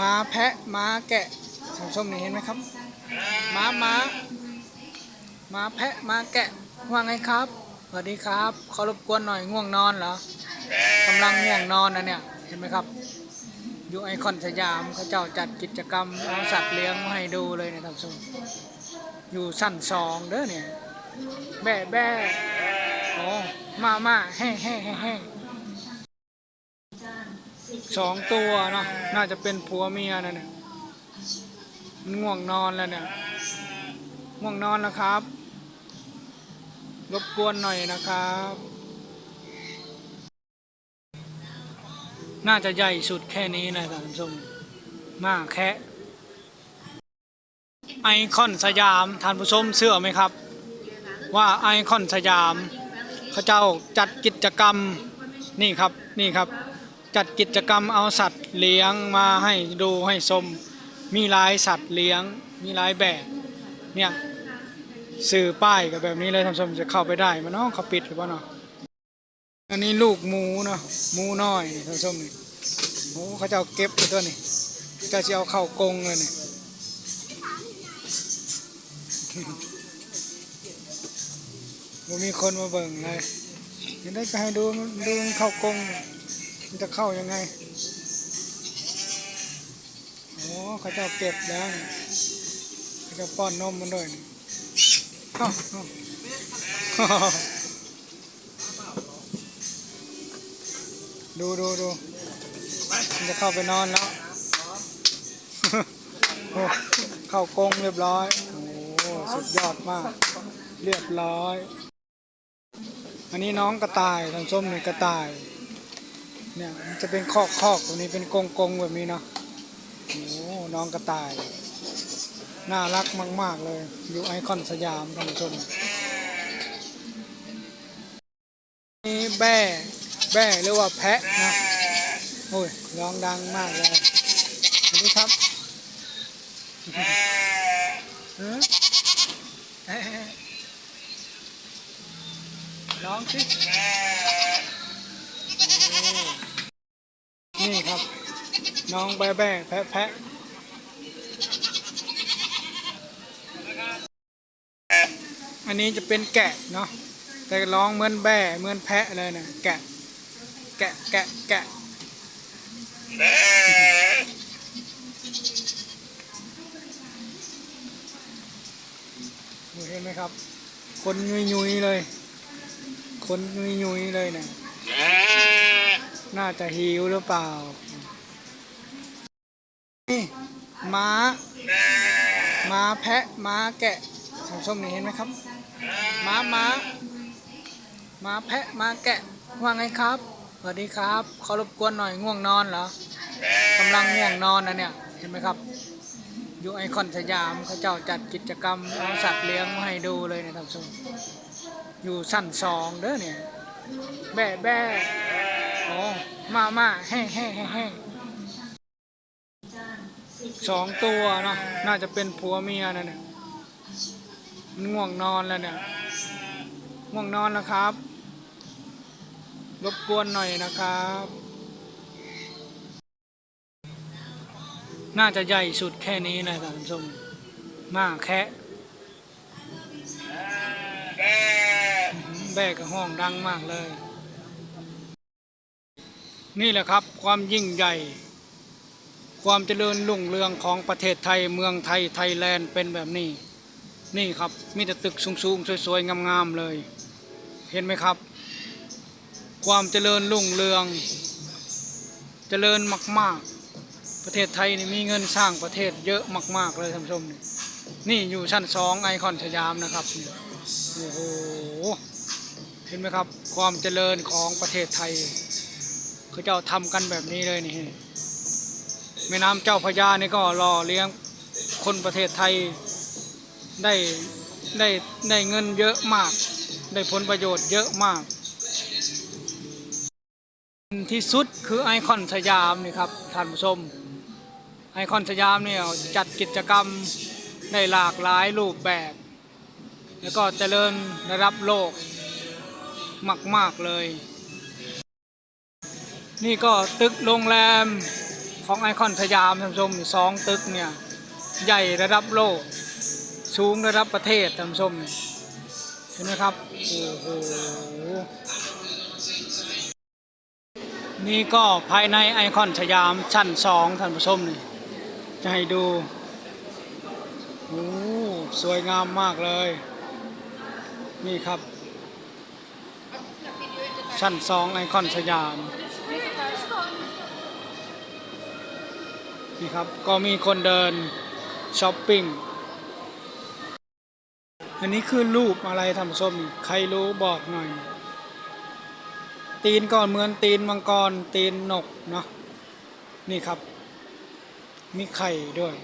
ม้าแพะม้าแกะท่านชมนี่เห็นไหมครับ ม้าม้าม้าแพะม้าแกะว่าไงครับสวัสดีครับเขอรบกวนหน่อยง่วงนอนเหรอกำลังง่วงนอนนะเนี่ยเห็นไหมครับอยู่ไอคอนสยามเขาเจ้าจัดกิจกรรมเอาสัตว์เลี้ยงมาให้ดูเลยนี่ยท่านผู้ชมอยู่สั้นสองเด้อเนี่ยแบ่แบ่โอ้มามาแห่แห่แห่แห่ สองตัวเนาะน่าจะเป็นผัวเมียนะเนี่ยมันง่วงนอนแล้วเนี่ยง่วงนอนแล้วครับ รบกวนหน่อยนะครับ น่าจะใหญ่สุดแค่นี้นะท่านผู้ชมมาแค่ไอคอนสยามท่านผู้ชมเชื่อไหมครับ ว่าไอคอนสยามเขาเจ้าจัดกิจกรรมนี่ครับนี่ครับ จัดกิจกรรมเอาสัตว์เลี้ยงมาให้ดูให้ชมมีหลายสัตว์เลี้ยง มีหลายแบบเนี่ยสื่อป้ายกับแบบนี้เลยท่านผู้ชมจะเข้าไปได้มันเนาะเขาปิดหรือเปล่าเนาะอันนี้ลูกหมูเนาะหมูน้อยท่านผู้ชมนี่โอ้เขาจะเอาเก็บไปตัวนี่เจะจะเอาเข้ากงเลยนี่บ่มีคนมาเบิ่งเลยเห็นได้ก็ให้ดูดูเข้ากง มันจะเข้ายังไง โอ้เขาจะเอาเก็บแล้วเขาจะป้อนนมมันด้วยนี่อ้าดูดูดูมันจะเข้าไปนอนแล้วโอ้เข้ากงเรียบร้อย โอ้สุดยอดมาก เรียบร้อย อันนี้น้องกระต่ายทางส้มหนี่งกระต่าย เนี่ยมันจะเป็นคอกคอกตรงนี้เป็นกรงกรงแบบนี้เนาะโอ้น้องกระต่าย น่ารักมาก ๆ เลย อยู่ไอคอนสยามท่านผู้ชมนี่แบ่แบ่หรือว่าแพะนะโอ้ยร้องดังมากเลยสวัสดีครับเออเอ๊ะร้องสิ นี่ครับ น้องแบ่แบแพะแพะอันนี้จะเป็นแกะเนาะแต่ร้องเหมือนแบ่เหมือนแพะเลยนะแกะ แกะแกะแกะเห็นไหมครับ คนยุยยุยเลย คนยุยยุยเลยเนะ น่าจะหิวหรือเปล่า นี่ม้า ม้าแพะ ม้าแกะท่านชมนี่เห็นไหมครับ ม้าม้า ม้าแพะ ม้าแกะ ว่าไงครับ สวัสดีครับขอรบกวนหน่อยง่วงนอนเหรอกำลังง่วงนอนนะเนี่ย เห็นไหมครับอยู่ไอคอนสยามเขาเจ้าจัดกิจกรรมเอาสัตว์เลี้ยงมาให้ดูเลยนี่ยท่านผู้ชมอยู่สั้นสองเด้อเนี่ย แบ่แบ่ โอ้มามาแห่แห่แห่แห่สองตัวเนาะน่าจะเป็นผัวเมียนะเนี่ยมันง่วงนอนแล้วเนี่ยง่วงนอนแล้วครับ รบกวนหน่อยนะครับ น่าจะใหญ่สุดแค่นี้นะท่านผู้ชมมาแค่แบกกับห้องดังมากเลย นี่แหละครับความยิ่งใหญ่ ความเจริญรุ่งเรืองของประเทศไทยเมืองไทยไทยแลนด์เป็นแบบนี้ นี่ครับมีแต่ตึกสูงๆสวยๆงามๆเลย เห็นไหมครับ ความเจริญรุ่งเรือง เจริญมาก ๆ ประเทศไทยนี่มีเงินสร้างประเทศเยอะมาก ๆ เลยท่านผู้ชมนี่นี่อยู่ชั้นสองไอคอนสยามนะครับโอ้โหเห็นไหมครับ ความเจริญของประเทศไทย เขาเจ้าทำกันแบบนี้เลยนี่แม่น้ำเจ้าพระยานี่ก็รอเลี้ยงคนประเทศไทยได้ได้ได้เงินเยอะมาก ได้ผลประโยชน์เยอะมาก ที่สุดคือไอคอนสยามนี่ครับท่านผู้ชมไอคอนสยามเนี่ยจัดกิจกรรมได้หลากหลายรูปแบบ แล้วก็เจริญระดับโลกมาก ๆ เลย นี่ก็ตึกโรงแรมของไอคอนสยามท่านผู้ชมสองตึกเนี่ยใหญ่ระดับโลก สูงระดับประเทศท่านผู้ชมเห็นไหมครับโอ้โหนี่ก็ภายในไอคอนสยามชั้นสองท่านผู้ชมนี่จะให้ดูโอ้สวยงามมากเลย นี่ครับ ชั้นสองไอคอนสยาม นี่ครับ ก็มีคนเดินช้อปปิ้ง อันนี้คือรูปอะไรท่านผู้ชมนี่ใครรู้บอกหน่อย ตีนก่อนเหมือนตีนมังกรตีนนกเนาะนี่ครับ มีไข่ด้วย